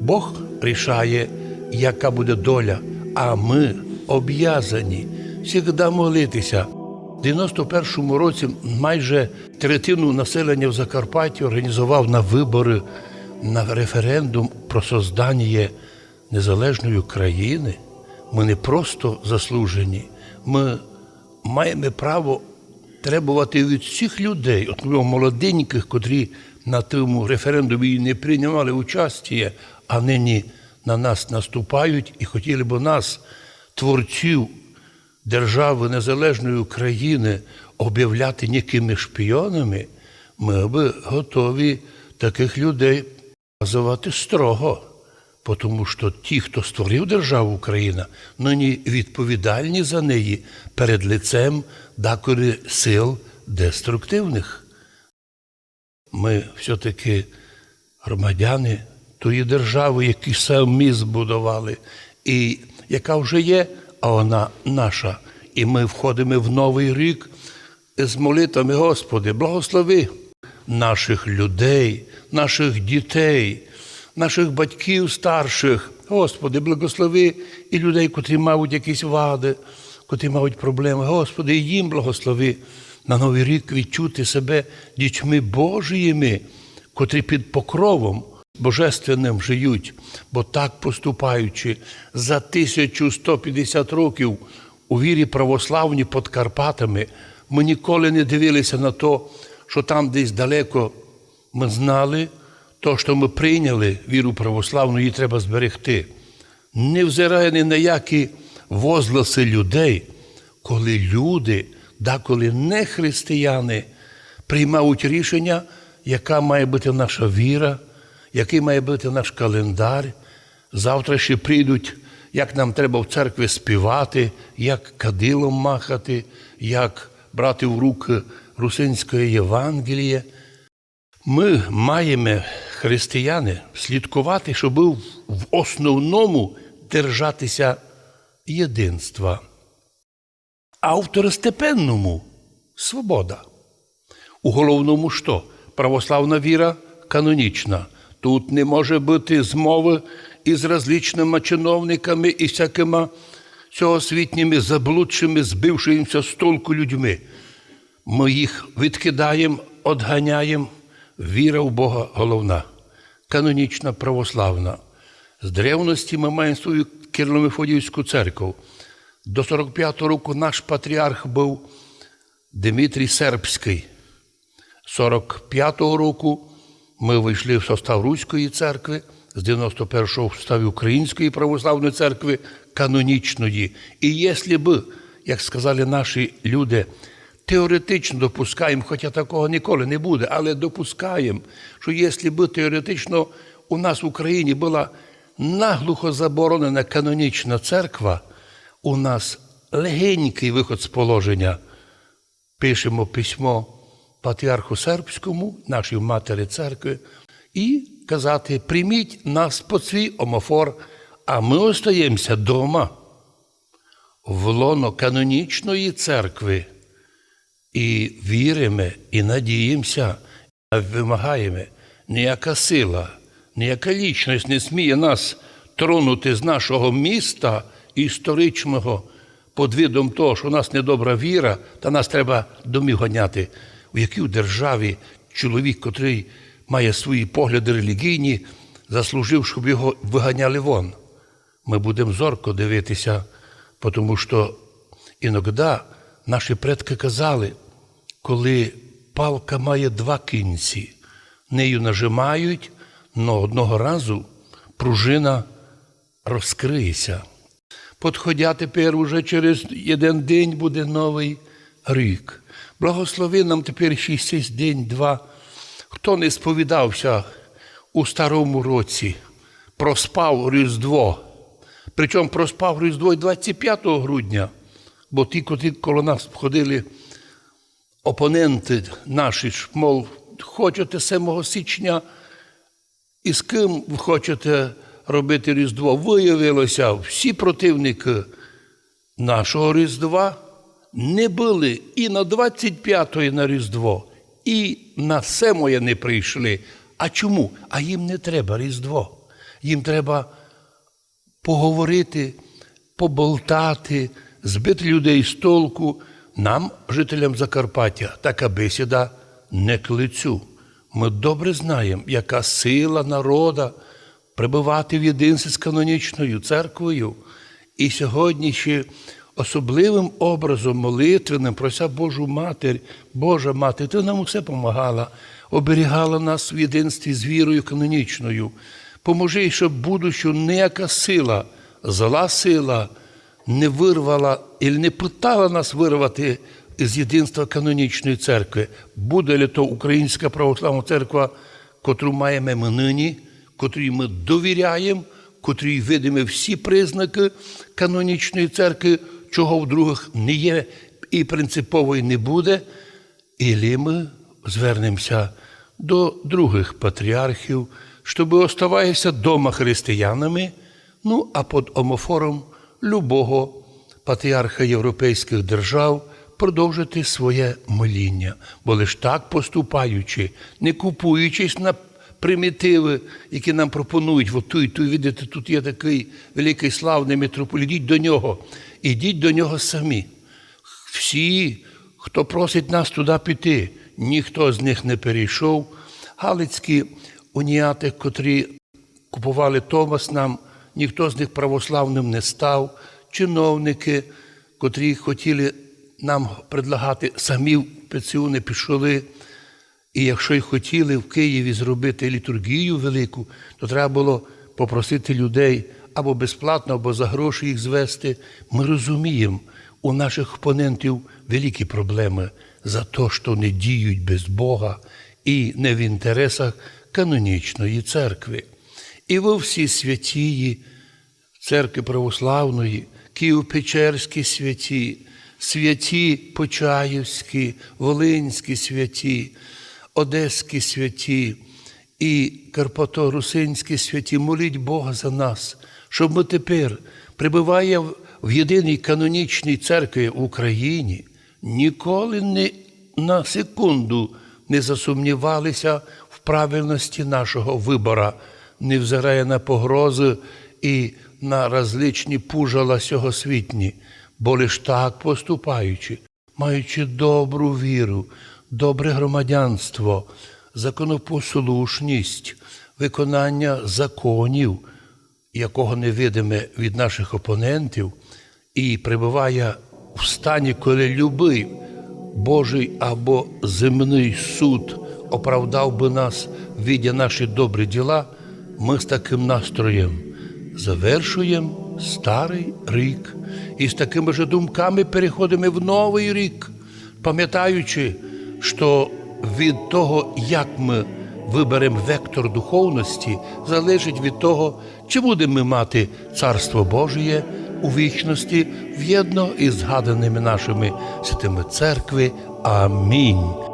Бог рішає, яка буде доля, а ми об'язані завжди молитися. У 91-му році майже третину населення в Закарпатті організував на вибори на референдум про создання незалежної країни. Ми не просто заслужені, ми маємо право требувати від всіх людей, от молоденьких, котрі на тому референдумі не приймали участі, а нині на нас наступають і хотіли б нас, творців держави незалежної України, об'являти якими шпіонами, ми б готові таких людей називати строго. Тому що ті, хто створив державу Україна, нині відповідальні за неї перед лицем деколи сил деструктивних. Ми все-таки громадяни тої держави, які самі збудували, і яка вже є, а вона наша. І ми входимо в новий рік з молитвами, Господи, благослови наших людей, наших дітей, наших батьків старших. Господи, благослови і людей, котрі мають якісь вади, котрі мають проблеми. Господи, їм благослови на новий рік відчути себе дітьми Божіїми, котрі під покровом божественним живуть, бо так поступаючи за 1150 років у вірі православні під Карпатами, ми ніколи не дивилися на те, що там десь далеко ми знали, то, що ми прийняли віру православну, її треба зберегти. Не взирає ні на які возгласи людей, коли люди, деколи не християни, приймають рішення, яка має бути наша віра, який має бути наш календар. Завтра ще прийдуть, як нам треба в церкві співати, як кадилом махати, як брати в руки русинське Євангеліє. Ми маємо, християни, слідкувати, щоб в основному держатися єдинства, а свобода. У головному що? Православна віра канонічна. Тут не може бути змови із различними чиновниками і всякими цьогосвітніми заблудшими, збившимися з толку людьми. Ми їх відкидаємо, одганяємо. Віра в Бога головна, канонічна православна. З древності ми маємо свою Кирло-Мефодіївську церкву. До 45-го року наш патріарх був Дмитрій Сербський. 45-го року ми вийшли в состав Руської церкви, з 91-го в составі Української православної церкви канонічної. І якщо б, як сказали наші люди, теоретично допускаємо, хоча такого ніколи не буде, але допускаємо, що якщо б теоретично у нас в Україні була наглухо заборонена канонічна церква, у нас легенький виход з положення. Пишемо письмо патріарху сербському, нашій матері церкви, і казати: прийміть нас під свій омофор, а ми остаємося вдома в лоно канонічної церкви. І віримо, і надіємося, а вимагаємо, ніяка сила, ніяка лічність не сміє нас тронути з нашого міста історичного під видом того, що у нас недобра віра, та нас треба домів гоняти. У якій державі чоловік, котрий має свої погляди релігійні, заслужив, щоб його виганяли вон. Ми будемо зорко дивитися, тому що іноді наші предки казали, коли палка має два кінці, нею нажимають, але одного разу пружина розкриється. Подходя тепер уже через один день буде новий рік. Благослови нам тепер цей день-два. Хто не сповідався у старому році, проспав Різдво. Причому проспав Різдво і 25 грудня, бо ті, котрі коло нас ходили опоненти наші, мов, хочете 7 січня, і з ким хочете робити Різдво? Виявилося, всі противники нашого Різдва не були і на 25-ї на Різдво, і на 7 не прийшли. А чому? А їм не треба Різдво. Їм треба поговорити, поболтати, збити людей з толку. Нам, жителям Закарпаття, така бесіда не к лицю. Ми добре знаємо, яка сила народа прибувати в єдинстві з канонічною церквою. І сьогодні ще особливим образом молитвенним прося Божу Матір, Божа Мати, ти нам усе помагала, оберігала нас в єдинстві з вірою канонічною. Поможи, щоб будучи ніяка сила, зла сила не вирвала і не питала нас вирвати з єдинства канонічної церкви. Буде ли то Українська православна церква, котру маємо ми нині, котрій ми довіряємо, котрій видимо всі признаки канонічної церкви, чого в других не є і принципово і не буде, і ми звернемося до других патріархів, щоб оставатися дома християнами, ну а під омофором любого патріарха європейських держав продовжити своє моління, бо лиш так поступаючи, не купуючись на примітиви, які нам пропонують, от ту і ту, видите, тут є такий великий славний митрополит, ідіть до нього, ідіть до нього самі. Всі, хто просить нас туди піти, ніхто з них не перейшов. Галицькі уніати, котрі купували Томас нам, ніхто з них православним не став. Чиновники, котрі хотіли нам предлагати, самі в не пішли. І якщо й хотіли в Києві зробити літургію велику, то треба було попросити людей або безплатно, або за гроші їх звести. Ми розуміємо, у наших опонентів великі проблеми за те, що не діють без Бога і не в інтересах канонічної церкви. І ви всі святії церкви православної, Київ-Печерські святі, святі Почаївські, Волинські святі, Одеські святі і Карпато-Русинські святі, моліть Бога за нас, щоб ми тепер, прибуває в єдиній канонічній церкві в Україні, ніколи не на секунду не засумнівалися в правильності нашого вибора, невзирає на погрози і на различні пужала сьогосвітні, бо лиш так поступаючи, маючи добру віру, добре громадянство, законопослушність, виконання законів, якого не видиме від наших опонентів, і перебуває в стані, коли любий Божий або земний суд оправдав би нас, видя наші добрі діла, ми з таким настроєм завершуємо старий рік. І з такими ж думками переходимо в новий рік, пам'ятаючи, що від того, як ми виберемо вектор духовності, залежить від того, чи будемо ми мати Царство Божє у вічності в'єдно із згаданими нашими святими церкви. Амінь.